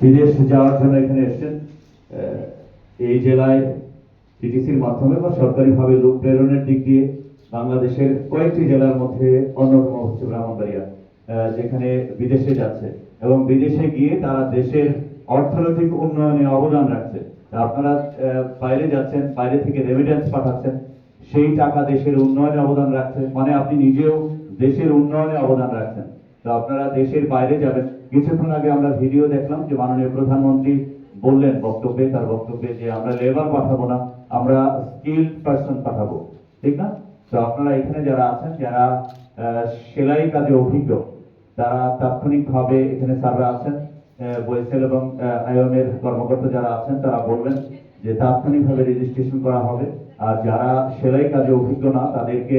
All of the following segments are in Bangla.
বিদেশ যাওয়ার জন্য এখানে এসেছেন। এই জেলায় টিটিসির মাধ্যমে বা সরকারিভাবে লোক প্রেরণের দিক দিয়ে বাংলাদেশের কয়েকটি জেলার মধ্যে অন্যতম হচ্ছে ব্রাহ্মণবাড়িয়া যেখানে বিদেশে যাচ্ছে এবং বিদেশে গিয়ে তারা দেশের অর্থনৈতিক উন্নয়নে অবদান রাখছে। আপনারা বাইরে যাচ্ছেন, বাইরে থেকে রেমিটেন্স পাঠাচ্ছেন, সেই টাকা দেশের উন্নয়নে অবদান রাখছে। মানে আপনি নিজেও দেশের উন্নয়নে অবদান রাখছেন। তো আপনারা দেশের বাইরে যাবেন। কিছুক্ষণ আগে আমরা ভিডিও দেখলাম যে মাননীয় প্রধানমন্ত্রী বললেন বক্তব্যে, তার বক্তব্যে যে আমরা লেবার পাঠাবো না, আমরা স্কিল পার্সন পাঠাবো। ঠিক না? তো আপনারা এখানে যারা আছেন, যারা সেলাই কাজে অভিজ্ঞ, তারা তাৎক্ষণিকভাবে এখানে স্যাররা আছেন বয়েসেল এবং আয়নের কর্মকর্তা যারা আছেন, তারা বলবেন যে তাৎক্ষণিকভাবে রেজিস্ট্রেশন করা হবে। আর যারা সেলাই কাজে অভিজ্ঞ না, তাদেরকে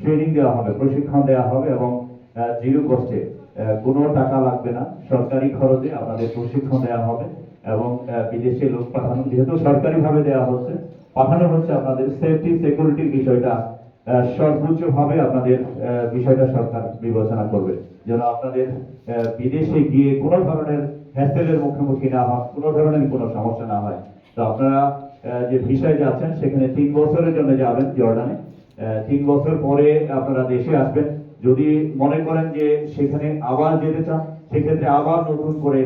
ট্রেনিং দেওয়া হবে, প্রশিক্ষণ দেওয়া হবে এবং জিরো কস্টে কোনো টাকা লাগবে না। সরকারি খরচে আপনাদের প্রশিক্ষণ দেওয়া হবে এবং বিদেশে লোক পাঠানো, যেহেতু সরকারিভাবে দেওয়া হচ্ছে, পাঠানো হচ্ছে আপনাদের সেফটি সিকিউরিটির বিষয়টা সর্বোচ্চভাবে আপনাদের বিষয়টা সরকার বিবেচনা করবে। যেন আপনাদের বিদেশে গিয়ে কোনো ধরনের হ্যাসেলের মুখোমুখি না হয় কোনো ধরনের কোনো সমস্যা না হয়। তো আপনারা যে ভিসায় যাচ্ছেন, সেখানে তিন বছরের জন্য যাবেন জর্ডানে। তিন বছর পরে আপনারা দেশে আসবেন। যদি মনে করেন যে সেখানে আবার যেতে চান, সেক্ষেত্রে আবার নতুন করে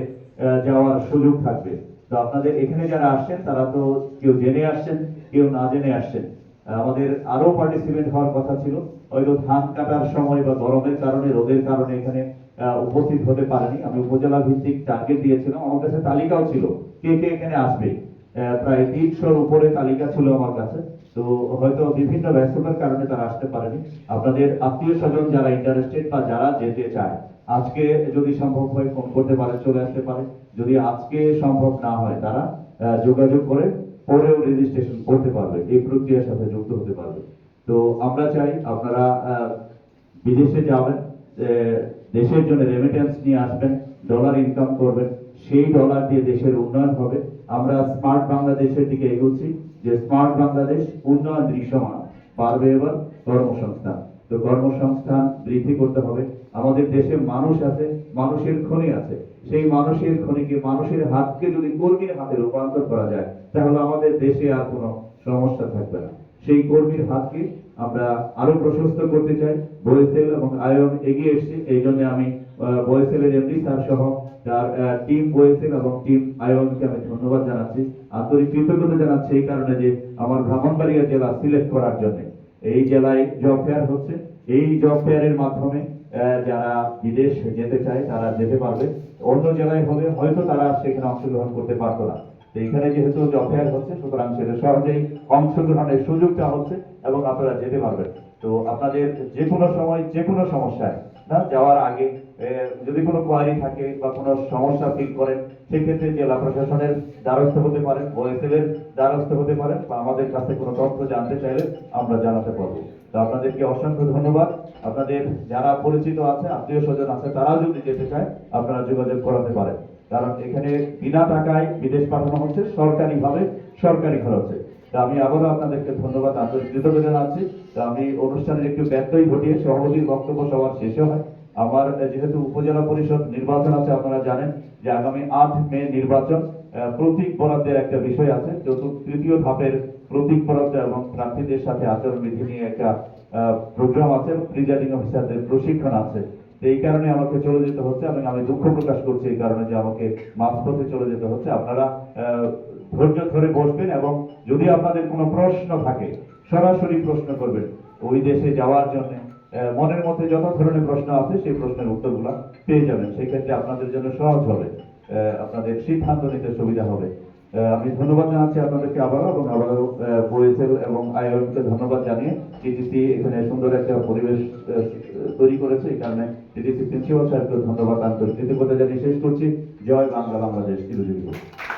যাওয়ার সুযোগ থাকবে। তো আপনাদের এখানে যারা আসছেন, তারা তো কেউ জেনে আসছেন, কেউ না জেনে আসছেন। আমাদের আরও পার্টিসিপেন্ট হওয়ার কথা ছিল। হয়তো ধান কাটার সময় বা গরমের কারণে, রোদের কারণে এখানে উপস্থিত হতে পারেনি। আমি উপজেলা ভিত্তিক টার্গেট দিয়েছিলাম। আমার কাছে তালিকাও ছিল কে কে এখানে আসবে। প্রায় তিনশোর উপরে তালিকা ছিল আমার কাছে। তো হয়তো বিভিন্ন ব্যস্ততার কারণে তারা আসতে পারেনি। আপনাদের আত্মীয় স্বজন যারা ইন্টারেস্টেড বা যারা যেতে চায়, আজকে যদি সম্ভব হয় ফোন করতে পারে, চলে আসতে পারে। যদি আজকে সম্ভব না হয়, তারা যোগাযোগ করে পরেও রেজিস্ট্রেশন করতে পারবে, এই প্রক্রিয়ার সাথে যুক্ত হতে পারবে। তো আমরা চাই আপনারা বিদেশে যাবেন দেশের জন্য রেমিটেন্স নিয়ে আসবেন ডলার ইনকাম করবেন। সেই ডলার দিয়ে দেশের উন্নয়ন হবে। আমরা স্মার্ট বাংলাদেশের দিকে এগোচ্ছি, যে স্মার্ট বাংলাদেশ উন্নয়ন দৃশ্যমান। পারবে এবার কর্মসংস্থান। তো কর্মসংস্থান বৃদ্ধি করতে হবে। আমাদের দেশে মানুষ আছে, মানুষের খনি আছে। সেই মানুষের খনিকে, মানুষের হাতকে যদি কর্মীর হাতে রূপান্তর করা যায়, তাহলে আমাদের দেশে আর কোনো সমস্যা থাকবে না। সেই কর্মীর হাতকে আমরা আরও প্রশস্ত করতে চাই। বয়েসেল এবং আয়ন এগিয়ে এসেছে। এই জন্য আমি বয়েসেলের এমডি স্যার সহ তার টিম বয়েসেল এবং টিম আয়নকে আমি ধন্যবাদ জানাচ্ছি। আন্তরিক কৃতজ্ঞতা জানাচ্ছি এই কারণে যে আমার ব্রাহ্মণবাড়িয়া জেলা সিলেক্ট করার জন্য। এই জেলায় জব ফেয়ার হচ্ছে। এই জব ফেয়ারের মাধ্যমে যারা বিদেশ যেতে চায় তারা যেতে পারবে। অন্য জেলায় হলে হয়তো তারা সেখানে অংশগ্রহণ করতে পারতো না। এখানে যেহেতু জব ফেয়ার হচ্ছে, সুতরাং সেটা সহজেই অংশগ্রহণের সুযোগ সুযোগটা হচ্ছে এবং আপনারা যেতে পারবেন। তো আপনাদের যে কোনো সময়, যে কোনো সমস্যায়, না, যাওয়ার আগে যদি কোনো কোয়ারি থাকে বা কোনো সমস্যা ফিল করেন, সেক্ষেত্রে জেলা প্রশাসনের দ্বারস্থ হতে পারেন ওএসএল দ্বারস্থ হতে পারেন বা আমাদের কাছে কোনো তথ্য জানতে চাইলে আমরা জানাতে পারব। তো আপনাদেরকে অসংখ্য ধন্যবাদ। আপনাদের যারা পরিচিত আছে, আত্মীয় স্বজন আছে, তারাও যদি যেতে চায়, আপনারা যোগাযোগ করাতে পারেন। কারণ এখানে বিনা টাকায় বিদেশ পাঠানো হচ্ছে, সরকারিভাবে সরকারি খরচে। তা আমি আবারও আপনাদেরকে ধন্যবাদ, আন্তরিক কৃতজ্ঞতা জানাচ্ছি। তা আমি অনুষ্ঠানের একটু ব্যত্যয় ঘটিয়ে সভাপতির বক্তব্য সবার শেষে হয়। আমার যেহেতু উপজেলা পরিষদ নির্বাচন আছে, আপনারা জানেন যে আগামী আট মে নির্বাচন প্রতীক বরাদ্দের একটা বিষয় আছে। চতুর্থ, তৃতীয় ধাপের প্রতীক বরাদ্দ এবং প্রার্থীদের সাথে আচরণ বিধি নিয়ে একটা প্রোগ্রাম আছে। প্রিজাইডিং অফিসারদের প্রশিক্ষণ আছে। এই কারণে আমাকে চলে যেতে হচ্ছে এবং আমি দুঃখ প্রকাশ করছি এই কারণে যে আমাকে মাঝপথে চলে যেতে হচ্ছে। আপনারা ধৈর্য ধরে বসবেন এবং যদি আপনাদের কোনো প্রশ্ন থাকে, সরাসরি প্রশ্ন করবেন। ওই দেশে যাওয়ার জন্য মনের মধ্যে যত ধরনের প্রশ্ন আছে, সেই প্রশ্নের উত্তরগুলো পেয়ে যাবেন। সেই ক্ষেত্রে আপনাদের জন্য সহজ হবে। আপনাদের সিদ্ধান্ত নিতে সুবিধা হবে। আমি ধন্যবাদ জানাচ্ছি আপনাদেরকে আবারও এবং আবারও বয়েসেল এবং আয়োজনকে ধন্যবাদ জানিয়ে টিটিসি এখানে সুন্দর একটা পরিবেশ তৈরি করেছে এই কারণে টিটিসি প্রিন্সিপাল সাহেবকে ধন্যবাদ আন্তরিক কৃতজ্ঞতা জানিয়ে শেষ করছি জয় বাংলা, বাংলাদেশ চিরজীবী।